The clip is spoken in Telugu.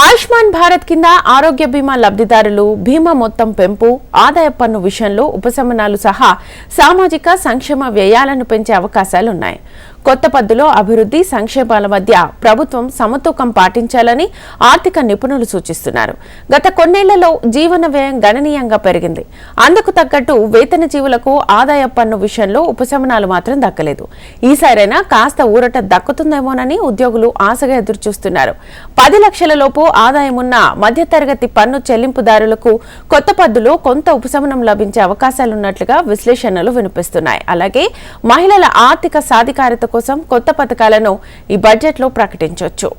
ఆయుష్మాన్ భారత్ కింద ఆరోగ్య బీమా లబ్ధిదారులు బీమా మొత్తం పెంపు ఆదాయ పన్ను విషయంలో ఉపశమనాలు సహా సామాజిక సంక్షేమ వ్యయాలను పెంచే అవకాశాలున్నాయి. కొత్త పద్ధతిలో అభివృద్ధి సంక్షేమాల మధ్య ప్రభుత్వం సమతూకం పాటించాలని ఆర్థిక నిపుణులు సూచిస్తున్నారు. గత కొన్నేళ్ళలో జీవన వ్యయం గణనీయంగా పెరిగింది. అందుకు తగ్గట్టు వేతన జీవులకు ఆదాయ పన్ను విషయంలో ఉపశమనాలు మాత్రం దక్కలేదు. ఈసారైనా కాస్త ఊరట దక్కుతుందేమోనని ఉద్యోగులు ఆశగా ఎదురుచూస్తున్నారు. పది లక్షల లోపు ఆదాయం ఉన్న మధ్యతరగతి పన్ను చెల్లింపుదారులకు కొత్త పద్దులో కొంత ఉపశమనం లభించే అవకాశాలున్నట్లుగా విశ్లేషణలు వినిపిస్తున్నాయి. అలాగే మహిళల ఆర్థిక సాధికారత కోసం కొత్త పథకాలను ఈ బడ్జెట్లో ప్రకటించవచ్చు